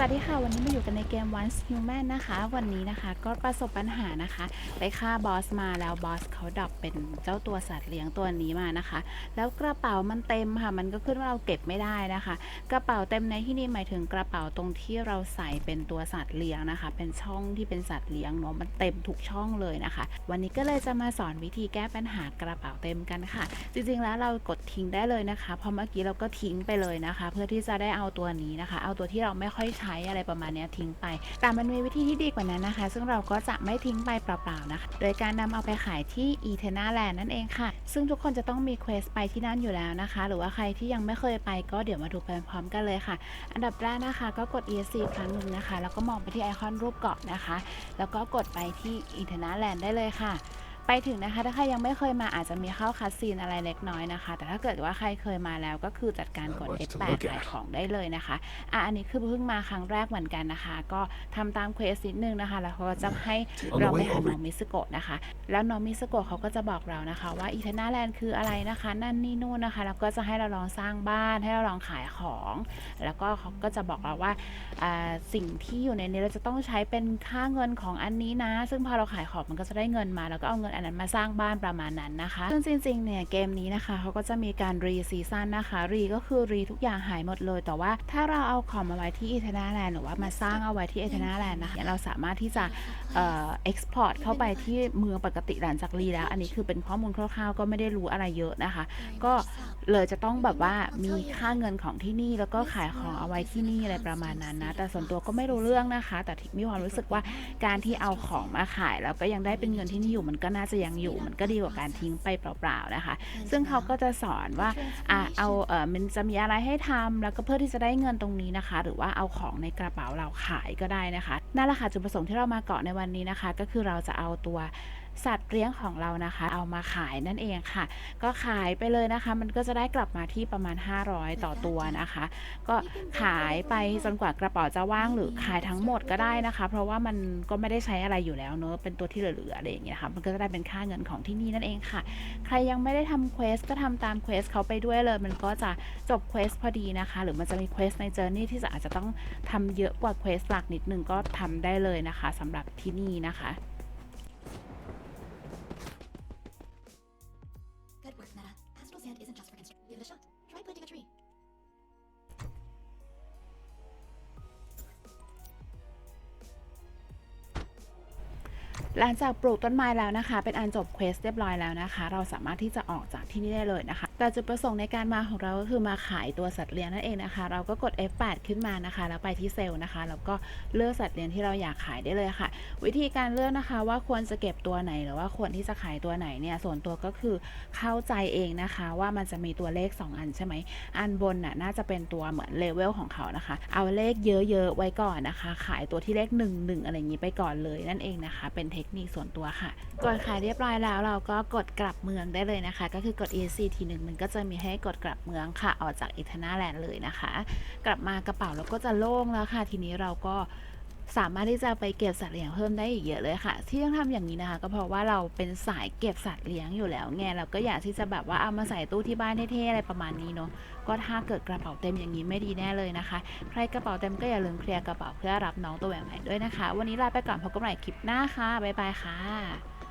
สวัสดีค่ะ วันนี้มาอยู่กันในเกม Once Human นะคะ วันนี้นะคะก็ประสบปัญหานะคะ ไปฆ่าบอสมาแล้วบอสเขาดรอปเป็นเจ้าตัวสัตว์เลี้ยงตัวนี้มานะคะ แล้วกระเป๋ามันเต็มค่ะ มันก็ขึ้นว่าเราเก็บไม่ได้นะคะ กระเป๋าเต็มในที่นี้หมายถึงกระเป๋าตรงที่เราใส่เป็นตัวสัตว์เลี้ยงนะคะ เป็นช่องที่เป็นสัตว์เลี้ยงเนาะมันเต็มทุกช่องเลยนะคะ วันนี้ก็เลยจะมาสอนวิธีแก้ปัญหากระเป๋าเต็มกันค่ะ จริงๆแล้วเรากดทิ้งได้เลยนะคะเพราะเมื่อกี้เราก็ทิ้งไปเลยนะคะ เพื่อที่จะได้เอาตัวนี้นะคะ เอาตัวที่เราไม่ค่อยใช้อะไรประมาณนี้ทิ้งไป แต่มันมีวิธีที่ดีกว่านั้นนะคะ ซึ่งเราก็จะไม่ทิ้งไปเปล่าๆนะคะ โดยการนำเอาไปขายที่ e t e n a Land นั่นเองค่ะ ซึ่งทุกคนจะต้องมีเควสไปที่นั่นอยู่แล้วนะคะ หรือว่าใครที่ยังไม่เคยไปก็เดี๋ยวมาดูไปพร้อมกันเลยค่ะ อันดับแรกนะคะ ก็กด ESC ครั้งหนึ่งนะคะ แล้วก็มองไปที่ไอคอนรูปเกาะนะคะ แล้วก็กดไปที่ e t e n a Land ได้เลยค่ะ ไปถึงนะคะถ้าใครยังไม่เคยมาอาจจะมีเข้าคัสซีนอะไรเล็กน้อยนะคะ แต่ถ้าเกิดว่าใครเคยมาแล้วก็คือจัดการกด Not much to F8 look at ขายของได้เลยนะคะอะอันนี้คือเพิ่งมาครั้งแรกเหมือนกันนะคะ ก็ทำตามเควสนิดนึงนะคะ แล้วเขาก็จะให้ On the เราไป way หา over น้องมิสโกะนะคะ แล้วน้องมิสโกะเขาก็จะบอกเรานะคะว่าอีเทนาแลนด์คืออะไรนะคะ นั่นนี่นู่นนะคะ แล้วก็จะให้เราลองสร้างบ้านให้เราลองขายของ แล้วก็เขาก็จะบอกเราว่าอ่าสิ่งที่อยู่ในนี้เราจะต้องใช้เป็นค่าเงินของอันนี้นะ ซึ่งพอเราขายของมันก็จะได้เงินมาแล้วก็เอาเงินอันนั้นมาสร้างบ้านประมาณนั้นนะคะซึ่งจริงๆเนี่ยเกมนี้นะคะเขาก็จะมีการรีซีซันนะคะรีก็คือรีทุกอย่างหายหมดเลย แต่ว่าถ้าเราเอาของมาไว้ที่อีเทนาแลนด์หรือว่ามาสร้างเอาไว้ที่อีเทนาแลนด์นะคะเราสามารถที่จะเอ่อ export เข้าไปที่เมืองปกติหลังจากรีแล้ว อันนี้คือเป็นข้อมูลคร่าวๆ ก็ไม่ได้รู้อะไรเยอะนะคะ ก็เลยจะต้องแบบว่ามีค่าเงินของที่นี่แล้วก็ขายของเอาไว้ที่นี่อะไรประมาณนั้นนะแต่ส่วนตัวก็ไม่รู้เรื่องนะคะ แต่มีความรู้สึกว่าการที่เอาของมาขายแล้วก็ยังได้เป็นเงินที่นี่อยู่มันก็น่าจะยังอยู่มันก็ดีกว่าการทิ้งไปเปล่าๆนะคะ ซึ่งเขาก็จะสอนว่าอะเอาเออมันจะมีอะไรให้ทำแล้วก็เพื่อที่จะได้เงินตรงนี้นะคะ หรือว่าเอาของในกระเป๋าเราขายก็ได้นะคะนั่นแหละค่ะจุดประสงค์ที่เรามาเกาะในวันนี้นะคะ ก็คือเราจะเอาตัว สัตว์เลี้ยงของเรานะคะ เอามาขายนั่นเองค่ะ ก็ขายไปเลยนะคะ มันก็จะได้กลับมาที่ประมาณ 500 ต่อตัวนะคะ ก็ขายไปจนกว่ากระเป๋าจะว่างหรือขายทั้งหมดก็ได้นะคะ เพราะว่ามันก็ไม่ได้ใช้อะไรอยู่แล้วเนอะเป็นตัวที่เหลือๆอะไรอย่างเงี้ยค่ะมันก็จะได้เป็นค่าเงินของที่นี่นั่นเองค่ะ ใครยังไม่ได้ทำเควสก็ทำตามเควสเขาไปด้วยเลย มันก็จะจบเควสพอดีนะคะ หรือมันจะมีเควสในเจอร์นี่ที่จะอาจจะต้องทำเยอะกว่าเควสหลักนิดนึงก็ทำได้เลยนะคะสำหรับที่นี่นะคะ หลังจากปลูกต้นไม้แล้วนะคะ เป็นอันจบเควสเรียบร้อยแล้วนะคะ เราสามารถที่จะออกจากที่นี่ได้เลยนะคะ แต่จุดประสงค์ในการมาของเราก็คือมาขายตัวสัตว์เลี้ยงนั่นเองนะคะ เราก็กด F8 ขึ้นมานะคะ แล้วไปที่เซลล์นะคะ แล้วก็เลือกสัตว์เลี้ยงที่เราอยากขายได้เลยค่ะ วิธีการเลือกนะคะว่าควรจะเก็บตัวไหนหรือว่าควรที่จะขายตัวไหนเนี่ย ส่วนตัวก็คือเข้าใจเองนะคะว่ามันจะมีตัวเลข 2 อันใช่ไหม อันบนน่ะน่าจะเป็นตัวเหมือนเลเวลของเขานะคะ เอาเลขเยอะๆไว้ก่อนนะคะ ขายตัวที่เลข1 1อะไรอย่างนี้ไปก่อนเลยนั่นเองนะคะ เป็นเทคนิคส่วนตัวค่ะ กดขายเรียบร้อยแล้วเราก็กดกลับเมืองได้เลยนะคะ ก็คือกด ESC ทีหนึ่งมันก็จะมีให้กดกลับเมืองค่ะ ออกจากอิทนาแลนด์เลยนะคะ กลับมากระเป๋าเราก็จะโล่งแล้วค่ะ ทีนี้เราก็ สามารถที่จะไปเก็บสัตว์เลี้ยงเพิ่มได้อีกเยอะเลยค่ะ ที่ต้องทำอย่างนี้นะคะ ก็เพราะว่าเราเป็นสายเก็บสัตว์เลี้ยงอยู่แล้วไงเราก็อยากที่จะแบบว่าเอามาใส่ตู้ที่บ้านเท่ๆอะไรประมาณนี้เนาะก็ถ้าเกิดกระเป๋าเต็มอย่างนี้ไม่ดีแน่เลยนะคะ ใครกระเป๋าเต็มก็อย่าลืมเคลียร์กระเป๋าเพื่อรับน้องตัวแหวนใหม่ด้วยนะคะ วันนี้ลาไปก่อนพบกันใหม่คลิปหน้าค่ะบ๊ายบายค่ะ